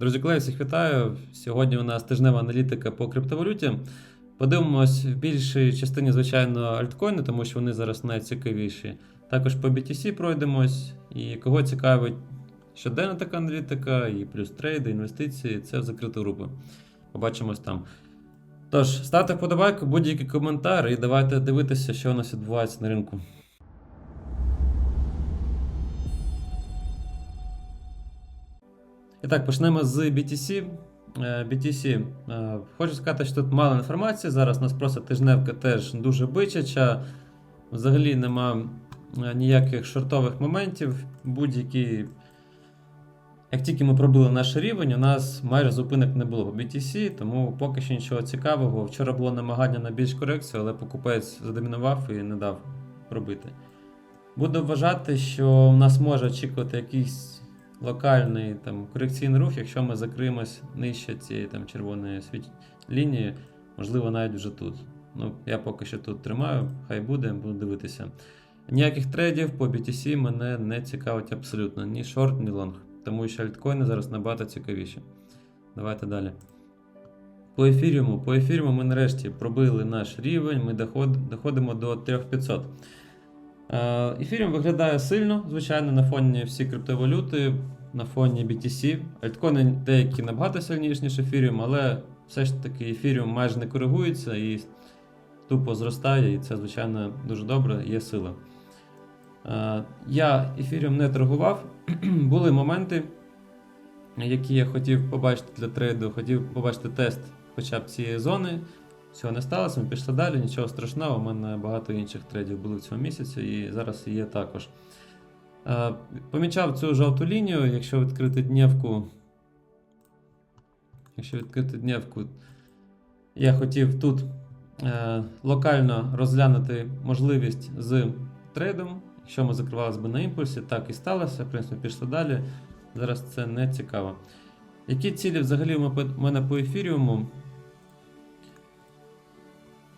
Друзі, колеги, всіх вітаю. Сьогодні у нас тижнева аналітика по криптовалюті. Подивимось в більшій частині, звичайно, альткоїни, тому що вони зараз найцікавіші. Також по BTC пройдемось. І кого цікавить щоденна така аналітика, і плюс трейди, інвестиції, це в закриту групу. Побачимось там. Тож, ставте вподобайку, будь-який коментар, і давайте дивитися, що у нас відбувається на ринку. І так, почнемо з BTC. Е, BTC. Е, Хочу сказати, що тут мало інформації. Зараз нас просто тижневка теж дуже бичача. Взагалі нема е, ніяких шортових моментів. Будь-які. Як тільки ми пробили наш рівень, у нас майже зупинок не було по BTC, тому поки що нічого цікавого. Вчора було намагання на більш корекцію, але покупець задомінував і не дав пробити. Буду вважати, що у нас може очікувати якийсь локальний там, корекційний рух, якщо ми закриємось нижче цієї там, червоної світ... лінії, можливо, навіть вже тут. Ну, я поки що тут тримаю, хай буде, буду дивитися. Ніяких трейдів по BTC мене не цікавить абсолютно ні шорт, ні лонг, тому що альткоїни зараз набагато цікавіші. Давайте далі. По ефіріуму. По ефіріуму ми нарешті пробили наш рівень, ми доход... доходимо до 3500. Е, Ефіріум виглядає сильно, звичайно, на фоні всі криптовалюти, на фоні BTC. Альткоїни деякі набагато сильніші, ніж ефіріум, але все ж таки ефіріум майже не коригується і тупо зростає, і це, звичайно, дуже добре, є сила. Е, Я ефіріум не торгував. Були моменти, які я хотів побачити для трейду, хотів побачити тест хоча б цієї зони. Цього не сталося, ми пішли далі, нічого страшного. У мене багато інших трейдів були в цьому місяці і зараз є також. Е, Помічав цю жовту лінію, якщо відкрити днівку. Якщо відкрити днівку, я хотів тут е, локально розглянути можливість з трейдом. Якщо ми закривалися би на імпульсі, так і сталося. В принципі, пішли далі. Зараз це не цікаво. Які цілі взагалі у мене по ефіріуму?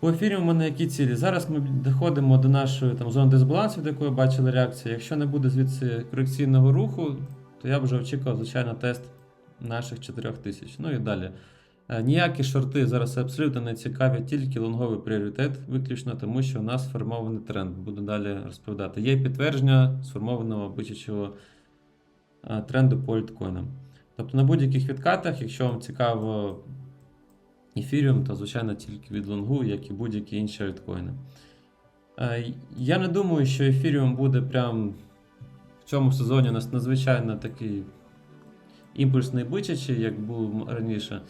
По ефірі у мене які цілі? Зараз ми доходимо до нашої там, зони дисбалансу, до якої бачили реакцію. Якщо не буде звідси корекційного руху, то я б вже очікував, звичайно, тест наших 4000. Ну і далі. Е, Ніякі шорти зараз абсолютно не цікаві, тільки лонговий пріоритет, виключно, тому що у нас сформований тренд. Буду далі розповідати. Є підтвердження сформованого бичачого е, тренду по альткоїнам. Тобто на будь-яких відкатах, якщо вам цікаво Ефіріум, то, звичайно, тільки від лонгу, як і будь-які інші альткоїни. Е, Я не думаю, що ефіріум буде прям в цьому сезоні у нас надзвичайно такий імпульсний бичачий, як був раніше.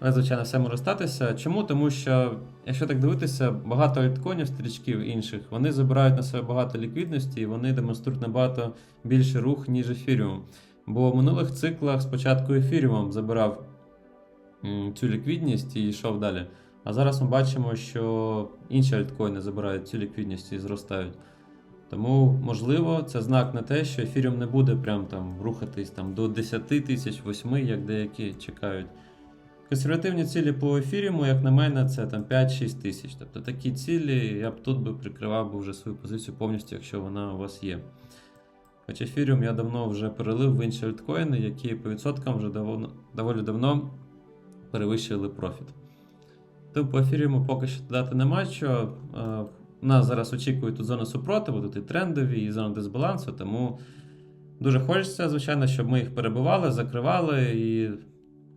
Але, звичайно, все може статися. Чому? Тому що, якщо так дивитися, багато альткоїнів, стрічків інших, вони забирають на себе багато ліквідності і вони демонструють набагато більший рух, ніж ефіріум. Бо в минулих циклах спочатку ефіріум забирав цю ліквідність і йшов далі. А зараз ми бачимо, що інші альткоїни забирають цю ліквідність і зростають. Тому, можливо, це знак на те, що ефіріум не буде прям там рухатись там, до 10 тисяч, 8, як деякі чекають. Консервативні цілі по ефіріуму, як на мене, це там 5-6 тисяч. Тобто такі цілі я б тут би прикривав би вже свою позицію повністю, якщо вона у вас є. Хоч ефіріум я давно вже перелив в інші альткоїни, які по відсоткам вже доволі, давно перевищили профіт. Тому по ефіріуму поки що дати нема що. Е, Нас зараз очікує тут зона супротиву, тут і трендові, і зона дисбалансу, тому дуже хочеться, звичайно, щоб ми їх перебивали, закривали і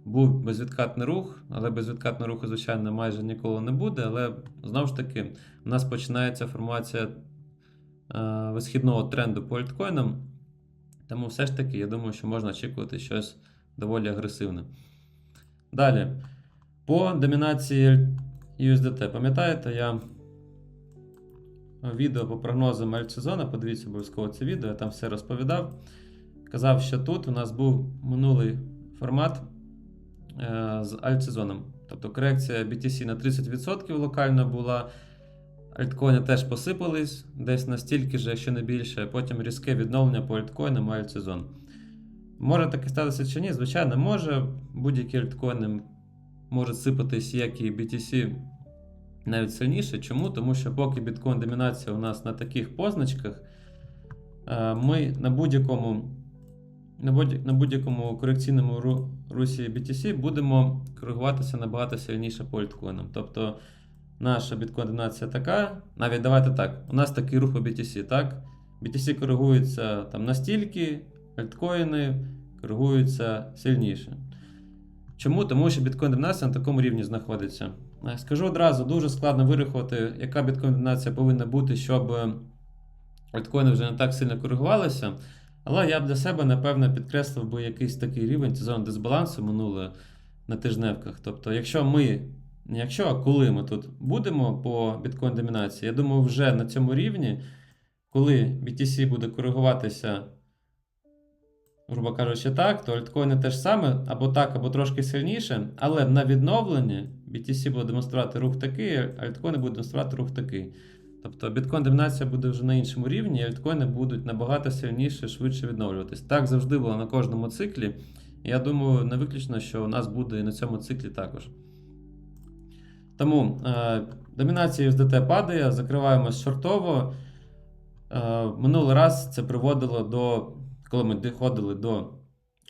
був безвідкатний рух, але безвідкатного руху, звичайно, майже ніколи не буде. Але знову ж таки, у нас починається формація е, висхідного тренду по альткоїнам. Тому все ж таки, я думаю, що можна очікувати щось доволі агресивне. Далі. По домінації USDT. Пам'ятаєте, я відео по прогнозам альтсезону, подивіться обов'язково це відео, я там все розповідав. Казав, що тут у нас був минулий формат е, з альтсезоном. Тобто корекція BTC на 30% локально була. Альткоїни теж посипались десь настільки ж, якщо не більше, потім різке відновлення по альткоїнам альтсезон. Може таке статися чи ні? Звичайно, може. Будь-які альткоїни можуть сипатись, як і BTC навіть сильніше. Чому? Тому що поки біткоін домінація у нас на таких позначках, е, ми на будь-якому на будь- на будь-якому корекційному русі BTC будемо коригуватися набагато сильніше по альткоїнам. Тобто наша біткоін-домінація така, навіть давайте так, у нас такий рух по BTC, так? BTC коригується там настільки, альткоїни коригуються сильніше. Чому? Тому що біткоін-домінація на такому рівні знаходиться. Е, Скажу одразу, дуже складно вирахувати, яка біткоін-домінація повинна бути, щоб е, альткоїни вже не так сильно коригувалися. Але я б для себе, напевно, підкреслив би якийсь такий рівень, це зона дисбалансу минуле на тижневках. Тобто, якщо ми, не якщо, а коли ми тут будемо по біткоін-домінації, я думаю, вже на цьому рівні, коли BTC буде коригуватися, грубо кажучи, так, то альткоїни теж саме, або так, або трошки сильніше, але на відновленні BTC буде демонструвати рух такий, альткоїни будуть демонструвати рух такий. Тобто біткоін-домінація буде вже на іншому рівні, і альткоїни будуть набагато сильніше, швидше відновлюватись. Так завжди було на кожному циклі. Я думаю, не виключно, що у нас буде і на цьому циклі також. Тому е, домінація USDT падає, закриваємось шортово. Е, минулий раз це приводило до, коли ми доходили до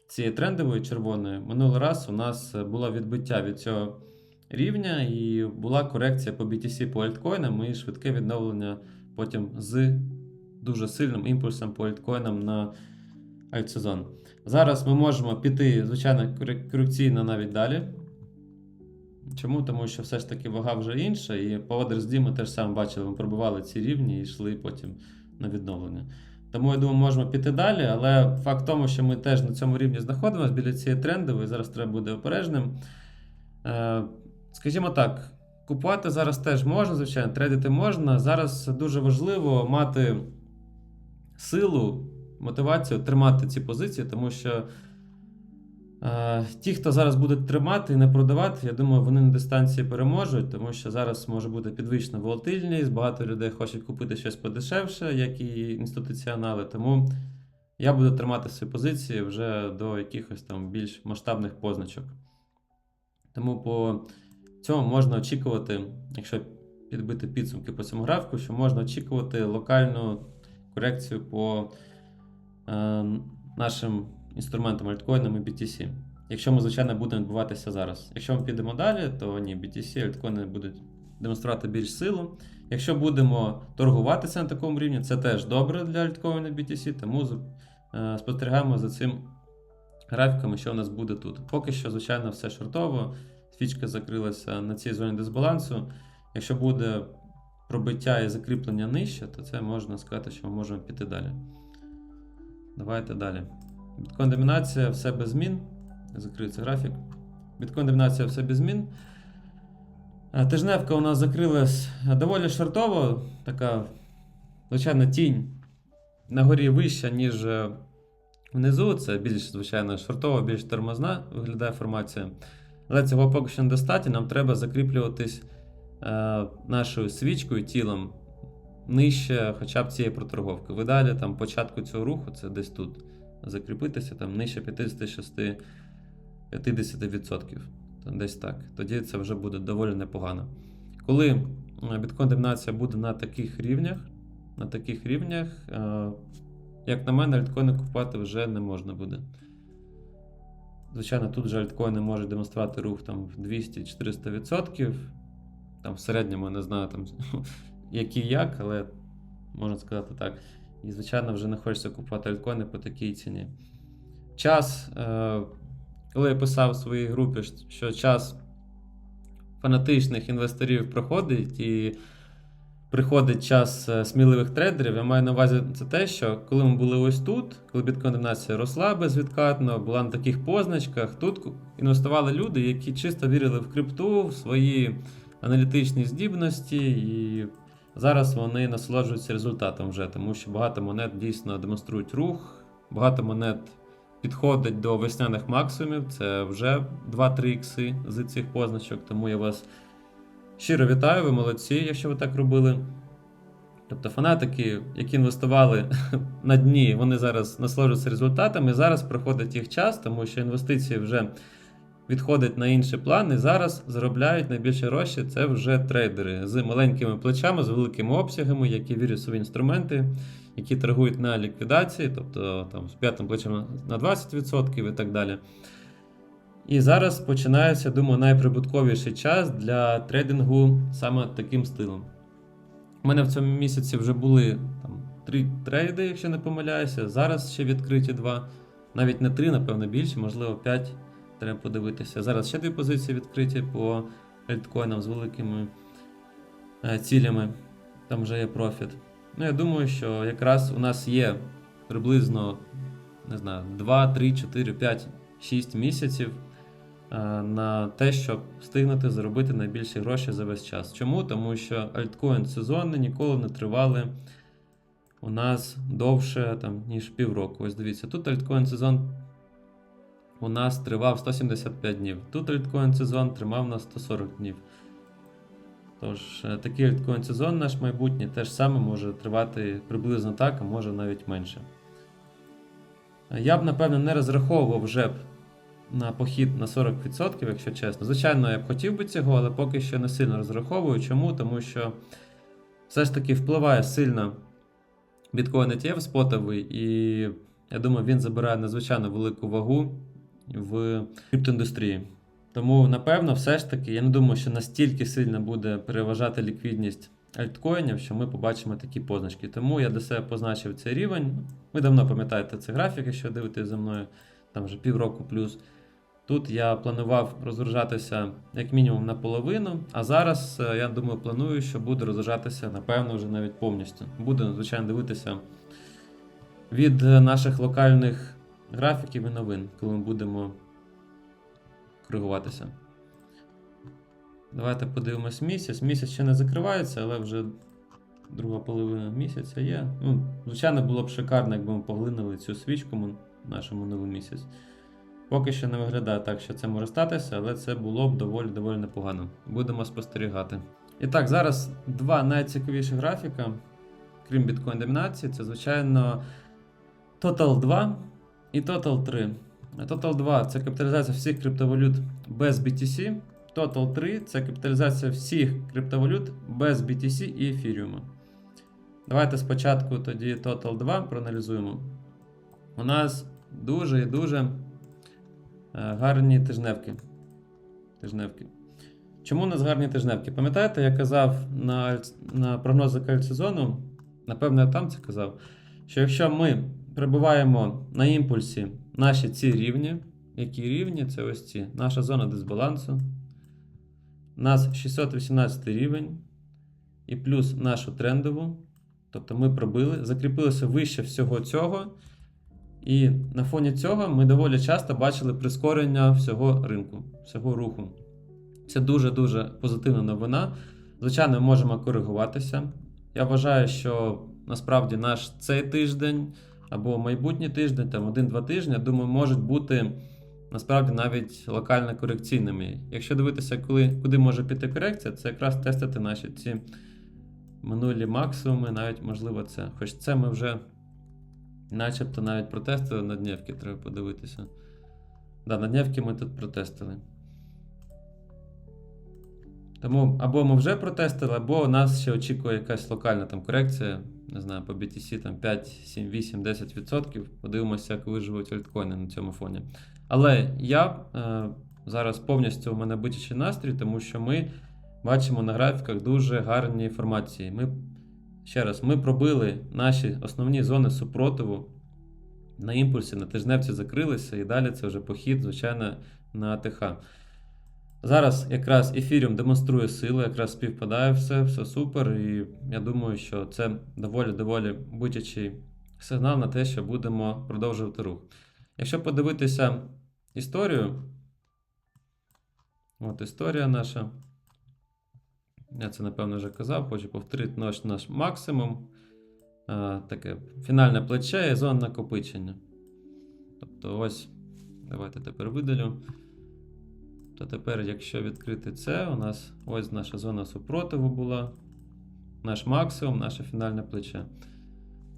цієї трендової червоної, минулий раз у нас було відбиття від цього рівня і була корекція по BTC по альткоїнам і швидке відновлення потім з дуже сильним імпульсом по альткоїнам на альтсезон. Зараз ми можемо піти, звичайно, корекційно навіть далі. Чому? Тому що все ж таки вага вже інша, і по ODRSD ми теж саме бачили, ми пробивали ці рівні і йшли потім на відновлення. Тому я думаю, можемо піти далі, але факт в тому, що ми теж на цьому рівні знаходимося біля цієї трендової, зараз треба бути обережним. Е, Скажімо так, купувати зараз теж можна, звичайно, трейдити можна. Зараз дуже важливо мати силу, мотивацію тримати ці позиції, тому що ті, хто зараз буде тримати і не продавати, я думаю, вони на дистанції переможуть, тому що зараз може бути підвищена волатильність, багато людей хочуть купити щось подешевше, як і інституціонали. Тому я буду тримати свої позиції вже до якихось там більш масштабних позначок. Тому по цьому можна очікувати, якщо підбити підсумки по цьому графіку, що можна очікувати локальну корекцію по е, нашим інструментам альткоїнам і BTC. Якщо ми, звичайно, будемо відбуватися зараз. Якщо ми підемо далі, то ні, BTC, альткоїни будуть демонструвати більш силу. Якщо будемо торгуватися на такому рівні, це теж добре для альткоїна BTC, тому е, спостерігаємо за цим графіком, що у нас буде тут. Поки що, звичайно, все шортово. Свічка закрилася на цій зоні дисбалансу. Якщо буде пробиття і закріплення нижче, то це можна сказати, що ми можемо піти далі. Давайте далі. Біткоін домінація, все без змін. Закриється графік. Біткоін домінація, все без змін. Е, Тижневка у нас закрилась доволі шортово. Така, звичайно, тінь на горі вища, ніж е, внизу. Це більш, звичайно, шортова, більш тормозна виглядає формація. Але цього поки що недостатньо, нам треба закріплюватись е, нашою свічкою тілом нижче хоча б цієї проторговки. В ідеалі там початку цього руху це десь тут закріпитися, там нижче 56 50%. Там Десь так. Тоді це вже буде доволі непогано. Коли е, біткоін-домінація буде на таких рівнях, на таких рівнях, е, як на мене, альткоїни купувати вже не можна буде. Звичайно, тут же альткоїни можуть демонструвати рух там в 200-400%. Там в середньому не знаю, там, які як, але можна сказати так. І, звичайно, вже не хочеться купувати альткоїни по такій ціні. Час, е, коли я писав в своїй групі, що час фанатичних інвесторів проходить і приходить час е, сміливих трейдерів, я маю на увазі це те, що коли ми були ось тут, коли біткоін-домінація росла безвідкатно, була на таких позначках, тут інвестували люди, які чисто вірили в крипту, в свої аналітичні здібності, і зараз вони насолоджуються результатом вже, тому що багато монет дійсно демонструють рух, багато монет підходить до весняних максимумів, це вже 2-3 ікси з цих позначок, тому я вас щиро вітаю, ви молодці, якщо ви так робили. Тобто фанатики, які інвестували на дні, вони зараз насолоджуються результатами. Зараз проходить їх час, тому що інвестиції вже відходять на інші плани. Зараз заробляють найбільше гроші. Це вже трейдери з маленькими плечами, з великими обсягами, які вірять в інструменти, які торгують на ліквідації, тобто там, з п'ятим плечем на 20% і так далі. І зараз починається, думаю, найприбутковіший час для трейдингу саме таким стилем. У мене в цьому місяці вже були там, три трейди, якщо не помиляюся. Зараз ще відкриті два. Навіть не три, напевно, більше, можливо, п'ять. Треба подивитися. Зараз ще дві позиції відкриті по альткоїнам з великими е, цілями. Там вже є профіт. Ну, я думаю, що якраз у нас є приблизно не знаю, 2, 3, 4, 5, 6 місяців е, на те, щоб встигнути заробити найбільші гроші за весь час. Чому? Тому що альткоін сезонні ніколи не тривали у нас довше, там, ніж півроку. Ось дивіться, тут альткоін сезон у нас тривав 175 днів. Тут альткоін сезон тримав на 140 днів. Тож, е, такий альткоін сезон наш майбутній теж саме може тривати приблизно так, а може навіть менше. Е, Я б, напевно, не розраховував вже б на похід на 40%, якщо чесно. Звичайно, я б хотів би цього, але поки що не сильно розраховую. Чому? Тому що все ж таки впливає сильно біткоін ETF спотовий, і я думаю, він забирає надзвичайно велику вагу в криптоіндустрії. Тому, напевно, все ж таки, я не думаю, що настільки сильно буде переважати ліквідність альткоїнів, що ми побачимо такі позначки. Тому я для себе позначив цей рівень. Ви давно пам'ятаєте цей графік, якщо дивитесь за мною, там вже півроку плюс. Тут я планував розгружатися як мінімум наполовину, а зараз е, я думаю, планую, що буду розгружатися, напевно, вже навіть повністю. Буду, звичайно, дивитися від е, наших локальних графіків і новин, коли ми будемо коригуватися. Давайте подивимось місяць. Місяць ще не закривається, але вже друга половина місяця є. Ну, звичайно, було б шикарно, якби ми поглинули цю свічку м- нашому новий місяць. Поки що не виглядає так, що це може статися, але це було б доволі доволі непогано. Будемо спостерігати. І так, зараз два найцікавіші графіка, крім біткоін домінації, це, звичайно, Total 2 і Total 3. Total 2 це капіталізація всіх криптовалют без BTC. Total 3 це капіталізація всіх криптовалют без BTC і ефіріуму. Давайте спочатку тоді Total 2 проаналізуємо. У нас дуже і дуже е, гарні тижневки. тижневки. Чому у нас гарні тижневки? Пам'ятаєте, я казав на, на прогнози кальцизону, напевно, я там це казав, що якщо ми перебуваємо на імпульсі наші ці рівні, які рівні? Це ось ці. Наша зона дисбалансу. У нас 618 рівень і плюс нашу трендову. Тобто ми пробили, закріпилися вище всього цього. І на фоні цього ми доволі часто бачили прискорення всього ринку, всього руху. Це дуже-дуже позитивна новина. Звичайно, ми можемо коригуватися. Я вважаю, що насправді наш цей тиждень або майбутній тиждень, там один-два тижні, думаю, можуть бути насправді навіть локально корекційними. Якщо дивитися, коли, куди може піти корекція, це якраз тестити наші ці минулі максимуми, навіть можливо це. Хоч це ми вже начебто навіть протестили на дневки, треба подивитися. Да, на дневки ми тут протестили. Тому або ми вже протестили, або нас ще очікує якась локальна там корекція, не знаю, по BTC там 5, 7, 8, 10%. Подивимося, як виживуть альткоїни на цьому фоні. Але я е, зараз повністю у мене бичачий настрій, тому що ми бачимо на графіках дуже гарні формації. Ми, ще раз, ми пробили наші основні зони супротиву. На імпульсі, на тижневці закрилися, і далі це вже похід, звичайно, на АТХ. Зараз якраз ефіріум демонструє силу, якраз співпадає все, все супер. І я думаю, що це доволі-доволі будь-який сигнал на те, що будемо продовжувати рух. Якщо подивитися історію, от історія наша. Я це напевно вже казав, хочу повторити наш, наш максимум. Таке фінальне плече і зона накопичення. Тобто, ось, давайте тепер видалю. То тепер, якщо відкрити це, у нас ось наша зона супротиву була. Наш максимум, наше фінальне плече.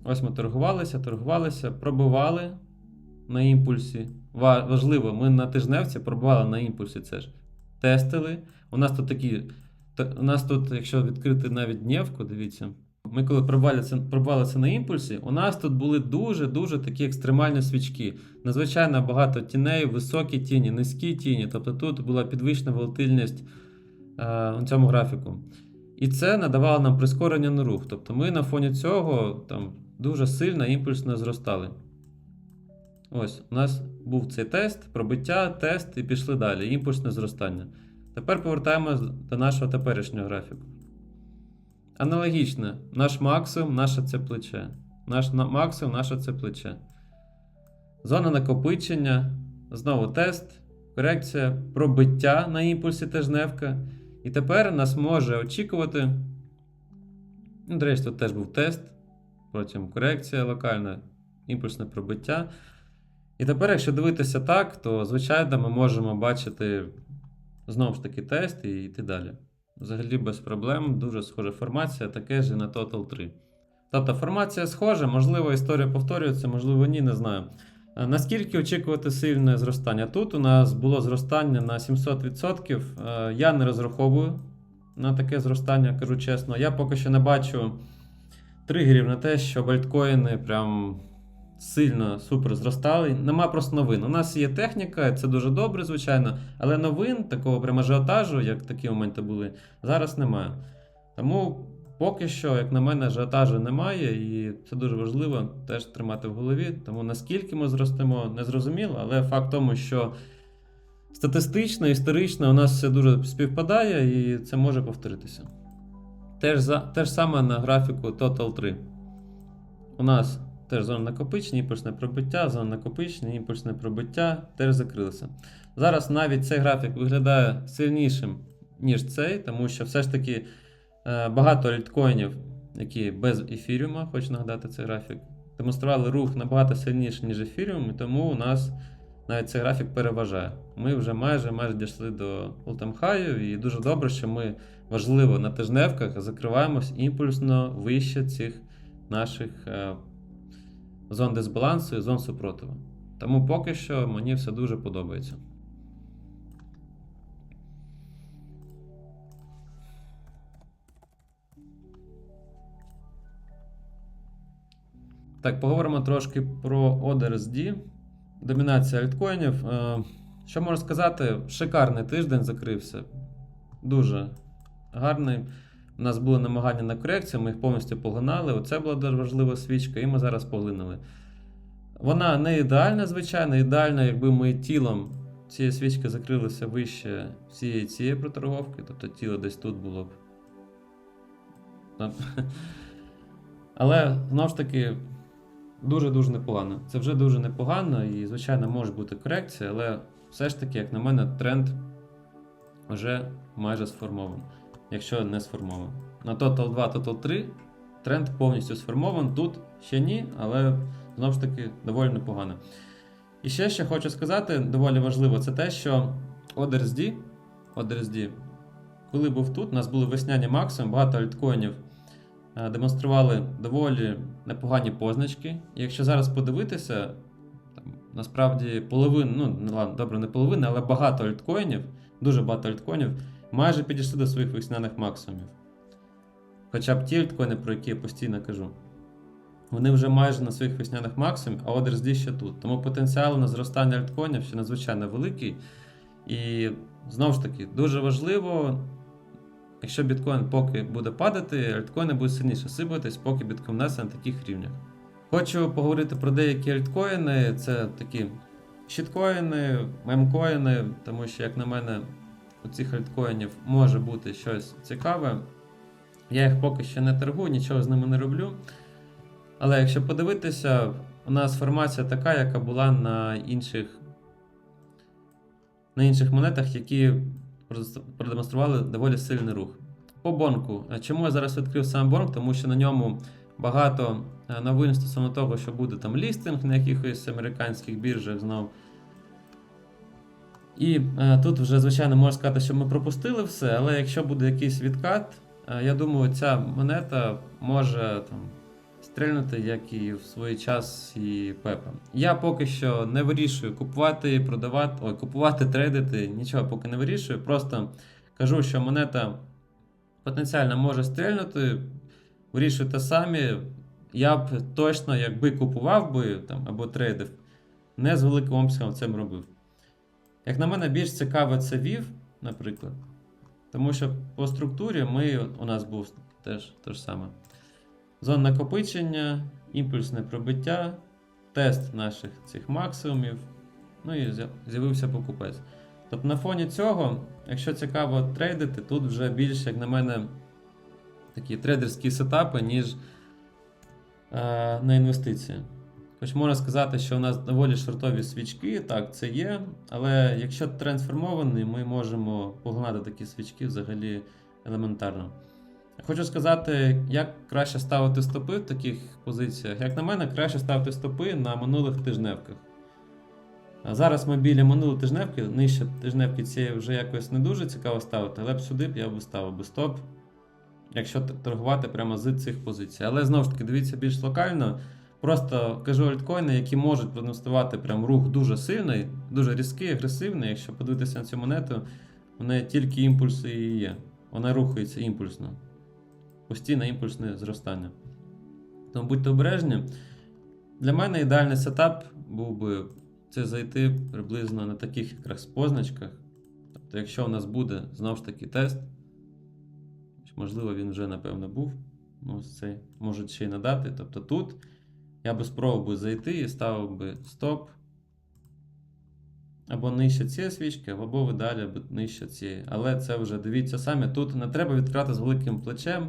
Ось ми торгувалися, торгувалися, пробивали на імпульсі. Важливо, ми на тижневці пробивали на імпульсі це ж. Тестили. У нас тут такі. У нас тут, якщо відкрити навіть днівку, дивіться, Ми коли пробувалися, пробувалися на імпульсі, у нас тут були дуже-дуже такі екстремальні свічки. Надзвичайно багато тіней, високі тіні, низькі тіні. Тобто тут була підвищена волатильність е, у цьому графіку. І це надавало нам прискорення на рух. Тобто ми на фоні цього там, дуже сильно імпульсно зростали. Ось, у нас був цей тест, пробиття, тест і пішли далі. Імпульсне зростання. Тепер повертаємось до нашого теперішнього графіку. Аналогічно, наш максимум, наше це плече. Наш на- максимум, наше це плече. Зона накопичення. Знову тест, корекція, пробиття на імпульсі тижневка. І тепер нас може очікувати. Ну, до речі, тут теж був тест. Потім корекція локальна, імпульсне пробиття. І тепер, якщо дивитися так, то звичайно ми можемо бачити знову ж таки тест і йти далі. Взагалі без проблем, дуже схожа формація, таке ж і на Total 3. Тобто формація схожа, можливо, історія повторюється, можливо, ні, не знаю. Е, Наскільки очікувати сильне зростання? Тут у нас було зростання на 700%. Е, Я не розраховую на таке зростання, кажу чесно. Я поки що не бачу тригерів на те, що альткоїни прям сильно супер зростали. Нема просто новин. У нас є техніка, це дуже добре, звичайно, але новин, такого прям ажіотажу, як такі моменти були, зараз немає. Тому поки що, як на мене, ажіотажу немає, і це дуже важливо теж тримати в голові. Тому наскільки ми зростемо, не зрозуміло, але факт в тому, що статистично, історично у нас все дуже співпадає, і це може повторитися. Теж, за, теж саме на графіку Total 3. У нас теж зона накопичення, імпульсне пробиття, зона накопичення, імпульсне пробиття теж закрилися. Зараз навіть цей графік виглядає сильнішим, ніж цей, тому що все ж таки е, багато альткоїнів, які без ефіріума, хочу нагадати цей графік, демонстрували рух набагато сильніше, ніж ефіріум, і тому у нас навіть цей графік переважає. Ми вже майже майже дійшли до Ultimate і дуже добре, що ми важливо на тижневках закриваємось імпульсно вище цих наших е, зон дисбалансу і зон супротиву. Тому поки що мені все дуже подобається. Так, поговоримо трошки про ODRSD. Домінація альткоїнів. Е, Що можу сказати? Шикарний тиждень закрився. Дуже гарний. У нас були намагання на корекцію, ми їх повністю поглинали. Оце була дуже важлива свічка, і ми зараз поглинули. Вона не ідеальна, звичайно, ідеальна, якби ми тілом цієї свічки закрилися вище всієї цієї проторговки, тобто тіло десь тут було б. Але знову ж таки, дуже-дуже непогано. Це вже дуже непогано, і, звичайно, може бути корекція, але все ж таки, як на мене, тренд вже майже сформований, якщо не сформований. На Total 2, Total 3 тренд повністю сформований. Тут ще ні, але знову ж таки доволі непогано. І ще що хочу сказати, доволі важливо, це те, що ODRSD, ODRSD, коли був тут, у нас були весняні максимум, багато альткоїнів е, демонстрували доволі непогані позначки. І якщо зараз подивитися, там, насправді половина, ну ладно, добре, не половина, але багато альткоїнів, дуже багато альткоїнів, майже підійшли до своїх весняних максимумів. Хоча б ті альткоїни, про які я постійно кажу. Вони вже майже на своїх весняних максимумах, а ODRSD ще тут. Тому потенціал на зростання альткоїнів ще надзвичайно великий. І знову ж таки, дуже важливо, якщо біткоін поки буде падати, альткоїни будуть сильніше сипатись, поки біткоін несе на таких рівнях. Хочу поговорити про деякі альткоїни. Це такі щиткоїни, мемкоїни, тому що, як на мене, у цих альткоїнів може бути щось цікаве. Я їх поки що не торгую, нічого з ними не роблю. Але якщо подивитися, у нас формація така, яка була на інших, на інших монетах, які продемонстрували доволі сильний рух. По бонку. Чому я зараз відкрив сам бонк? Тому що на ньому багато е, новин стосовно того, що буде там лістинг на якихось американських біржах знов. І е, тут вже, звичайно, можна сказати, що ми пропустили все, але якщо буде якийсь відкат, е, я думаю, ця монета може там стрельнути, як і в свій час і Пепа. Я поки що не вирішую купувати, продавати, ой, купувати, трейдити, нічого поки не вирішую. Просто кажу, що монета потенціально може стрельнути вирішуйте самі. Я б точно, якби купував би там, або трейдив, не з великим обсягом б робив. Як на мене, більш цікаво це VIV, наприклад. Тому що по структурі ми, у нас був теж те ж саме. Зона накопичення, імпульсне пробиття, тест наших цих максимумів. Ну і з'явився покупець. Тобто на фоні цього, якщо цікаво трейдити, тут вже більше, як на мене, такі трейдерські сетапи, ніж е, на інвестиції. Хоч можна сказати, що у нас доволі шортові свічки, так, це є. Але якщо тренд сформований, ми можемо погнати такі свічки взагалі елементарно. Хочу сказати, як краще ставити стопи в таких позиціях. Як на мене, краще ставити стопи на минулих тижневках. А зараз ми біля минулої тижневки, нижче тижневки цієї вже якось не дуже цікаво ставити, але б сюди б я б ставив би стоп, якщо торгувати прямо з цих позицій. Але знову ж таки, дивіться більш локально. Просто кажу альткоїни, які можуть продемонструвати прям рух дуже сильний, дуже різкий, агресивний. Якщо подивитися на цю монету, в неї тільки імпульси і є. Вона рухається імпульсно. Постійне імпульсне зростання. Тому будьте обережні. Для мене ідеальний сетап був би це зайти приблизно на таких якраз позначках. Тобто, якщо у нас буде знову ж таки тест, можливо, він вже напевно був. Ну, цей можуть ще й надати. Тобто тут я би спробував зайти і ставив би стоп. Або нижче цієї свічки, або ви далі б нижче цієї. Але це вже дивіться самі. Тут не треба відкривати з великим плечем.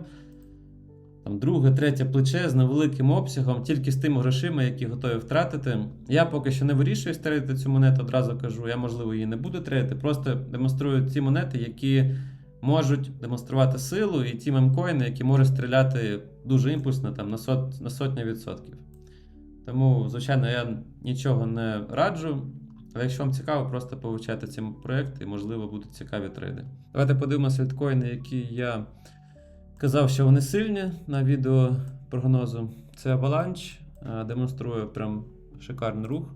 Там друге, третє плече з невеликим обсягом, тільки з тими грошима, які готові втратити. Я поки що не вирішую трейдити цю монету, одразу кажу. Я, можливо, її не буду трейдити. Просто демонструю ті монети, які можуть демонструвати силу, і ті мемкоїни, які можуть стріляти дуже імпульсно там, на, сот, на сотню відсотків. Тому, звичайно, я нічого не раджу. Але якщо вам цікаво, просто повивчайте ці проекти і, можливо, будуть цікаві трейди. Давайте подивимося альткоїни, які я казав, що вони сильні на відео прогнозу. Це Avalanche, е, демонструє прям шикарний рух.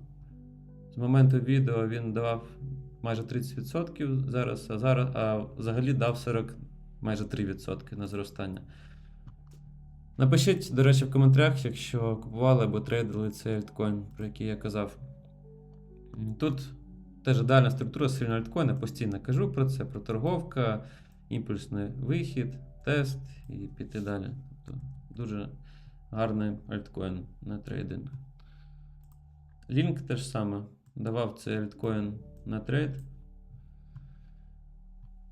З моменту відео він давав майже 30% зараз, а зараз а взагалі дав 40, майже 3% на зростання. Напишіть, до речі, в коментарях, якщо купували або трейдили цей альткоін, про який я казав. Тут теж ідеальна структура сильного альткоїна, постійно кажу про це, про торговка, імпульсний вихід, тест і піти далі. Тобто дуже гарний альткоін на трейдинг. Лінк теж саме. Давав цей альткоін на трейд.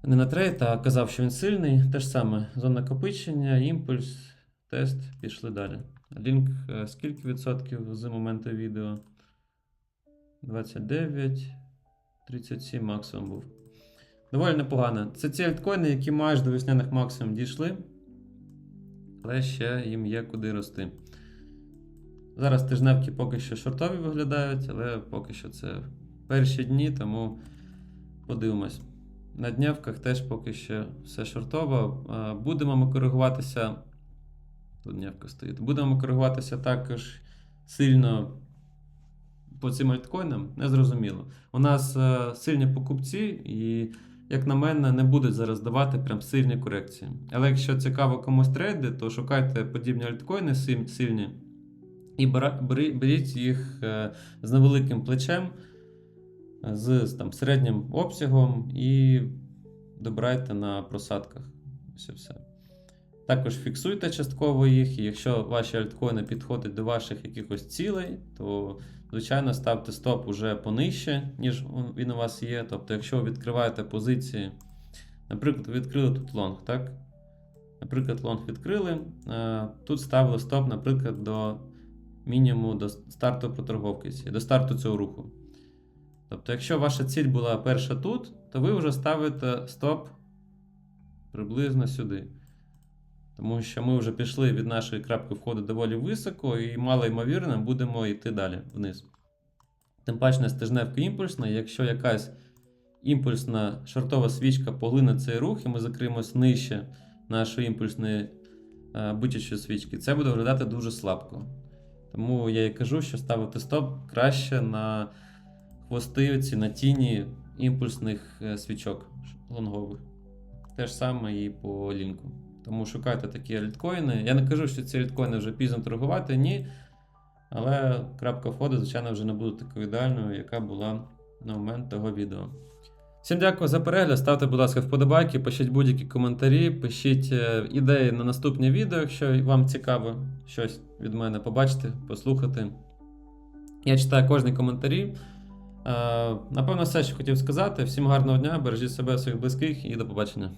Не на трейд, а казав, що він сильний. Те ж саме зона накопичення, імпульс, тест, пішли далі. Лінк е, скільки відсотків з моменту відео? 29, 37 максимум був. Доволі непогано. Це ці альткоїни, які майже до весняних максимум дійшли. Але ще їм є куди рости. Зараз тижневки поки що шортові виглядають, але поки що це перші дні, тому подивимось. На днявках теж поки що все шортово. Будемо ми коригуватися. Тут днявка стоїть. Будемо коригуватися також сильно по цим альткоїнам, незрозуміло. У нас е, сильні покупці, і, як на мене, не будуть зараз давати прям сильні корекції. Але якщо цікаво комусь трейди, то шукайте подібні альткоїни сильні і беріть їх е, з невеликим плечем, з, там, середнім обсягом і добирайте на просадках. І все. Також фіксуйте частково їх, і якщо ваші альткоїни підходять до ваших якихось цілей, то звичайно ставте стоп уже понижче, ніж він у вас є. Тобто, якщо ви відкриваєте позиції, наприклад, відкрили тут лонг, так? Наприклад, лонг відкрили, е, тут ставили стоп, наприклад, до мінімуму до старту проторговки, до старту цього руху. Тобто, якщо ваша ціль була перша тут, то ви вже ставите стоп приблизно сюди. Тому що ми вже пішли від нашої крапки входу доволі високо і мало ймовірно будемо йти далі вниз. Тим паче стежневка імпульсна, якщо якась імпульсна шортова свічка поглине цей рух, і ми закриємось нижче нашої імпульсної е, бутячої свічки, це буде виглядати дуже слабко. Тому я і кажу, що ставити стоп краще на хвости, ці на тіні імпульсних е, свічок лонгових. Те ж саме і по лінку. Тому шукайте такі альткоїни. Я не кажу, що ці альткоїни вже пізно торгувати, ні. Але крапка входу, звичайно, вже не буде такою ідеальною, яка була на момент того відео. Всім дякую за перегляд. Ставте, будь ласка, вподобайки, пишіть будь-які коментарі, пишіть е, ідеї на наступні відео, якщо вам цікаво щось від мене побачити, послухати. Я читаю кожні коментарі. Е, Напевно, все, що хотів сказати. Всім гарного дня, бережіть себе, своїх близьких і до побачення.